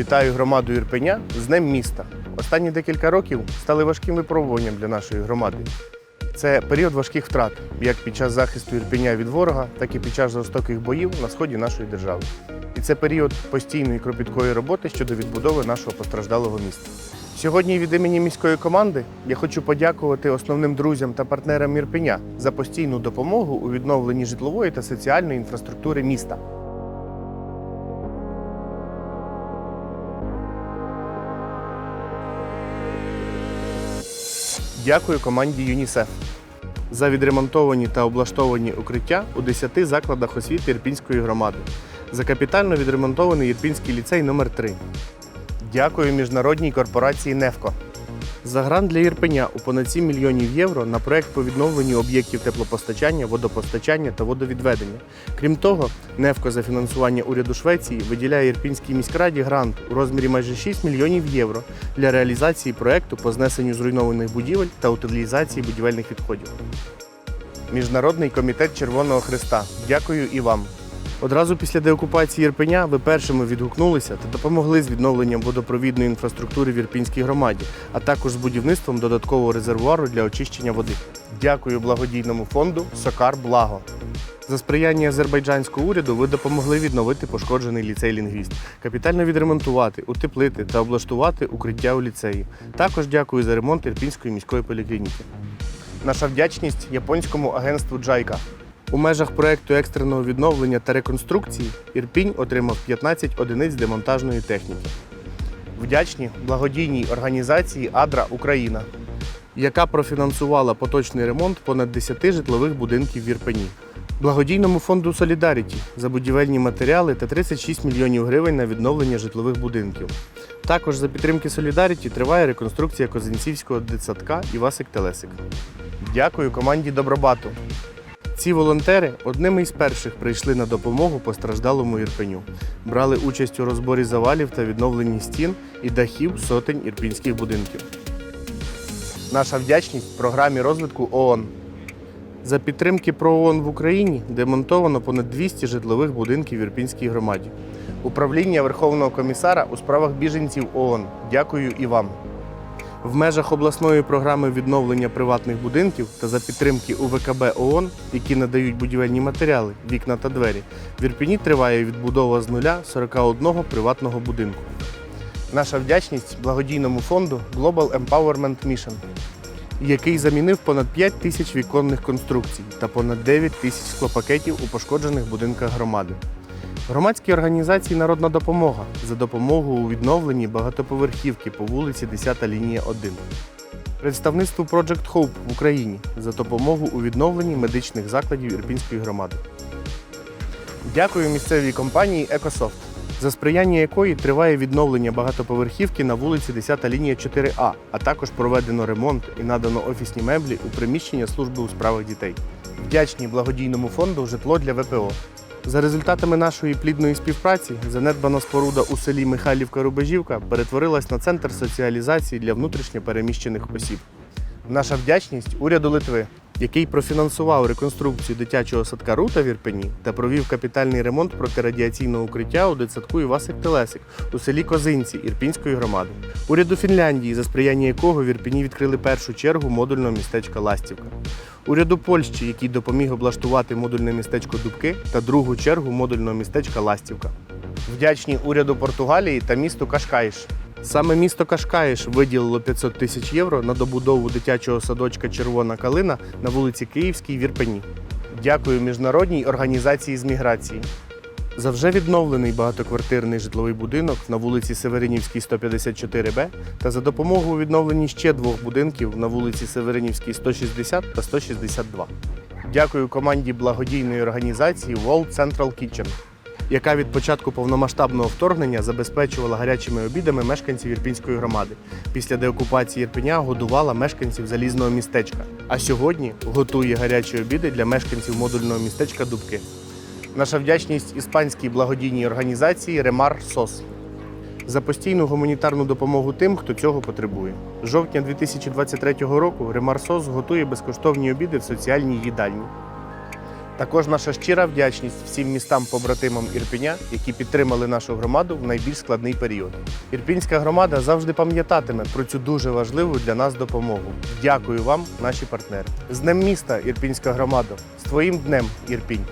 Вітаю громаду Ірпеня з Днем міста. Останні декілька років стали важким випробуванням для нашої громади. Це період важких втрат, як під час захисту Ірпеня від ворога, так і під час жорстоких боїв на сході нашої держави. І це період постійної кропіткої роботи щодо відбудови нашого постраждалого міста. Сьогодні від імені міської команди я хочу подякувати основним друзям та партнерам Ірпеня за постійну допомогу у відновленні житлової та соціальної інфраструктури міста. Дякую команді ЮНІСЕФ. За відремонтовані та облаштовані укриття у 10 закладах освіти Ірпінської громади, за капітально відремонтований Ірпінський ліцей номер 3 Дякую міжнародній корпорації Нефко за грант для Ірпеня у понад 7 мільйонів євро на проект по відновленню об'єктів теплопостачання, водопостачання та водовідведення. Крім того, Нефко за фінансування уряду Швеції виділяє Ірпінській міськраді грант у розмірі майже 6 мільйонів євро для реалізації проекту по знесенню зруйнованих будівель та утилізації будівельних відходів. Міжнародний комітет Червоного Христа. Дякую і вам. Одразу після деокупації Ірпеня ви першими відгукнулися та допомогли з відновленням водопровідної інфраструктури в Ірпінській громаді, а також з будівництвом додаткового резервуару для очищення води. Дякую благодійному фонду Сокар Благо. За сприяння азербайджанського уряду ви допомогли відновити пошкоджений ліцей лінгвіст, капітально відремонтувати, утеплити та облаштувати укриття у ліцеї. Також дякую за ремонт Ірпінської міської поліклініки. Наша вдячність японському агентству Джайка. У межах проекту екстреного відновлення та реконструкції Ірпінь отримав 15 одиниць демонтажної техніки. Вдячні благодійній організації Адра Україна, яка профінансувала поточний ремонт понад 10 житлових будинків в Ірпені. Благодійному фонду Солідаріті за будівельні матеріали та 36 мільйонів гривень на відновлення житлових будинків. Також за підтримки Солідаріті триває реконструкція Козинцівського дитсадка Івасик Телесик. Дякую команді Добробату. Ці волонтери одними із перших прийшли на допомогу постраждалому Ірпеню, брали участь у розборі завалів та відновленні стін і дахів сотень ірпінських будинків. Наша вдячність програмі розвитку ООН. За підтримки ПРООН в Україні демонтовано понад 200 житлових будинків в Ірпінській громаді. Управління Верховного комісара у справах біженців ООН. Дякую і вам. В межах обласної програми відновлення приватних будинків та за підтримки УВКБ ООН, які надають будівельні матеріали, вікна та двері, в Ірпіні триває відбудова з нуля 41 приватного будинку. Наша вдячність благодійному фонду Global Empowerment Mission, який замінив понад 5 тисяч віконних конструкцій та понад 9 тисяч склопакетів у пошкоджених будинках громади. Громадській організації Народна допомога за допомогу у відновленні багатоповерхівки по вулиці 10 лінія 1. Представництву Project Hope в Україні за допомогу у відновленні медичних закладів Ірпінської громади. Дякую місцевій компанії Екософт, за сприяння якої триває відновлення багатоповерхівки на вулиці 10 лінія 4А, а також проведено ремонт і надано офісні меблі у приміщення служби у справах дітей. Вдячні благодійному фонду Житло для ВПО. За результатами нашої плідної співпраці занедбана споруда у селі Михайлівка-Рубежівка перетворилась на центр соціалізації для внутрішньо переміщених осіб. Наша вдячність уряду Литви, який профінансував реконструкцію дитячого садка Рута в Ірпені та провів капітальний ремонт протирадіаційного укриття у дитсадку Івасик Телесик у селі Козинці Ірпінської громади. Уряду Фінляндії, за сприяння якого в Ірпені відкрили першу чергу модульного містечка Ластівка. Уряду Польщі, який допоміг облаштувати модульне містечко Дубки та другу чергу модульного містечка Ластівка. Вдячні уряду Португалії та місту Кашкаїш. Саме місто Кашкаїш виділило 500 тисяч євро на добудову дитячого садочка Червона калина на вулиці Київській в Ірпені. Дякую міжнародній організації з міграції. За вже відновлений багатоквартирний житловий будинок на вулиці Северинівській 154Б та за допомогу у відновленні ще двох будинків на вулиці Северинівській 160 та 162. Дякую команді благодійної організації World Central Kitchen, яка від початку повномасштабного вторгнення забезпечувала гарячими обідами мешканців Ірпінської громади. Після деокупації Ірпеня годувала мешканців залізного містечка. А сьогодні готує гарячі обіди для мешканців модульного містечка Дубки. Наша вдячність іспанській благодійній організації Ремар СОС за постійну гуманітарну допомогу тим, хто цього потребує. З жовтня 2023 року Ремар СОС готує безкоштовні обіди в соціальній їдальні. Також наша щира вдячність всім містам-побратимам Ірпіня, які підтримали нашу громаду в найбільш складний період. Ірпінська громада завжди пам'ятатиме про цю дуже важливу для нас допомогу. Дякую вам, наші партнери. З Днем міста Ірпінська громада. З твоїм днем, Ірпінь!